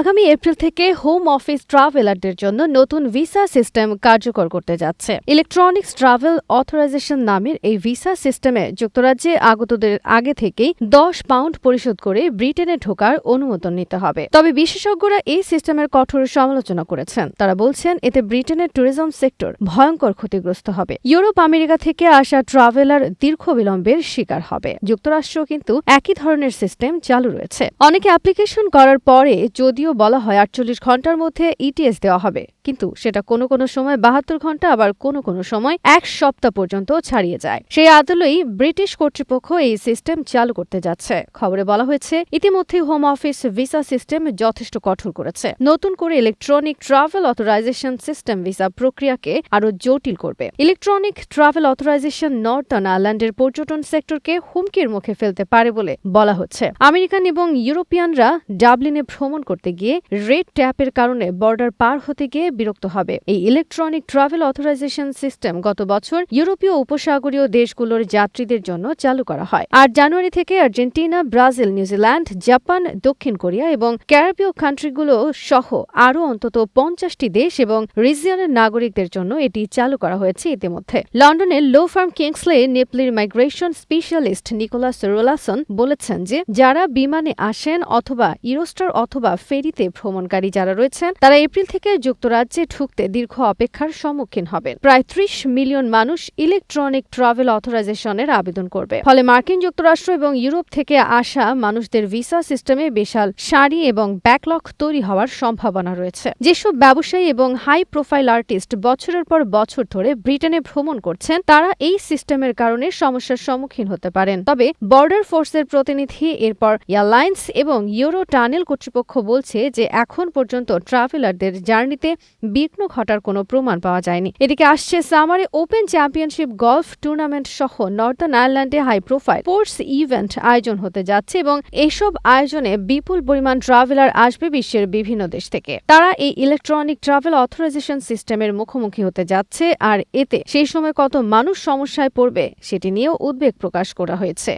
আগামী এপ্রিল থেকে home office ট্রাভেলারদের জন্য নতুন ভিসা সিস্টেম কার্যকর করতে যাচ্ছে। ইলেকট্রনিক্স ট্রাভেল অথরাইজেশন নামের এই ভিসা সিস্টেমে যুক্তরাজ্যে আগতদের আগে থেকেই দশ পাউন্ড পরিশোধ করে ব্রিটেনে ঢোকার অনুমোদন নিতে হবে। তবে বিশেষজ্ঞরা এই সিস্টেমের কঠোর সমালোচনা করেছেন। তারা বলছেন, এতে ব্রিটেনের ট্যুরিজম সেক্টর ভয়ঙ্কর ক্ষতিগ্রস্ত হবে। ইউরোপ, আমেরিকা থেকে আসা ট্রাভেলার দীর্ঘ বিলম্বের শিকার হবে। যুক্তরাষ্ট্র কিন্তু একই ধরনের সিস্টেম চালু রয়েছে। অনেকে অ্যাপ্লিকেশন করার পরে যদিও বলা হয় আটচল্লিশ ঘণ্টার মধ্যে ইটিএস দেওয়া হবে, কিন্তু সেটা কোনো কোনো সময় বাহাত্তর ঘণ্টা, আবার কোনো কোনো সময় এক সপ্তাহ পর্যন্ত ছাড়িয়ে যায়। সেই আদলেই ব্রিটিশ কর্তৃপক্ষ এই সিস্টেম চালু করতে যাচ্ছে। খবরে বলা হয়েছে, ইতিমধ্যে হোম অফিস ভিসা সিস্টেম যথেষ্ট কঠোর করেছে। নতুন করে electronic travel authorization system visa প্রক্রিয়াকে আরও জটিল করবে। ইলেকট্রনিক ট্রাভেল অথরাইজেশন নর্থন আয়ারল্যান্ডের পর্যটন সেক্টরকে হুমকির মুখে ফেলতে পারে বলে বলা হচ্ছে। আমেরিকান এবং ইউরোপিয়ানরা ডাবলিনে ভ্রমণ করতে গিয়ে রেড ট্যাপের কারণে বর্ডার পার হতে গিয়ে বিরক্ত হবে। এই ইলেকট্রনিক ট্রাভেল অথরাইজেশন সিস্টেম গত বছর ইউরোপীয় উপসাগরীয় দেশগুলোর যাত্রীদের জন্য চালু করা হয়। আর জানুয়ারি থেকে Argentina, Brazil, New Zealand, Japan, দক্ষিণ কোরিয়া এবং ক্যারিবীয় কান্ট্রিগুলো সহ আরও অন্তত পঞ্চাশটি দেশ এবং রিজিয়নের নাগরিকদের জন্য এটি চালু করা হয়েছে ইতিমধ্যে। লন্ডনের লো ফার্ম কিংসলে নেপলির মাইগ্রেশন স্পেশালিস্ট নিকোলাস রোলাসন বলেছেন যে, যারা বিমানে আসেন অথবা ইউরোস্টার অথবা ফেরিতে ভ্রমণকারী যারা রয়েছেন, তারা এপ্রিল থেকে যুক্তরাজ্যে ঢুকতে দীর্ঘ অপেক্ষার সম্মুখীন হবেন। প্রায় ত্রিশ মিলিয়ন মানুষ ইলেকট্রনিক ট্রাভেল অথরাইজেশনের আবেদন করবে। ফলে মার্কিন যুক্তরাষ্ট্র এবং ইউরোপ থেকে আসা মানুষদের ভিসা সিস্টেমে বিশাল সারি এবং ব্যাকলক তৈরি হওয়ার সম্ভাবনা রয়েছে। যেসব ব্যবসায়ী এবং হাই প্রোফাইল আর্টিস্ট বছরের পর বছর ধরে ব্রিটেনে ভ্রমণ করছেন, তারা এই সিস্টেমের কারণে সমস্যার সম্মুখীন হতে পারেন। তবে বর্ডার ফোর্সের প্রতিনিধি এরপর এয়ারলাইন্স এবং ইউরো টানেল কর্তৃপক্ষ বলছে যে এখন পর্যন্ত ট্রাভেলারদের জার্নিতে বিঘ্ন ঘটার কোনো প্রমাণ পাওয়া যায়নি। এদিকে আসছে সামারে ওপেন চ্যাম্পিয়নশিপ গলফ টুর্নামেন্ট সহ নর্দার্ন আয়ারল্যান্ডে হাই প্রোফাইল স্পোর্টস ইভেন্ট আয়োজন হতে যাচ্ছে এবং এসব আয়োজনে বিপুল পরিমাণ ট্রাভেলার আসবে বিশ্বের বিভিন্ন দেশ থেকে। তারা এই ইলেকট্রনিক ট্রাভেল অথরাইজেশন সিস্টেমের মুখোমুখি হতে যাচ্ছে আর এতে সেই সময় কত মানুষ সমস্যায় পড়বে সেটি নিয়েও উদ্বেগ প্রকাশ করা হয়েছে।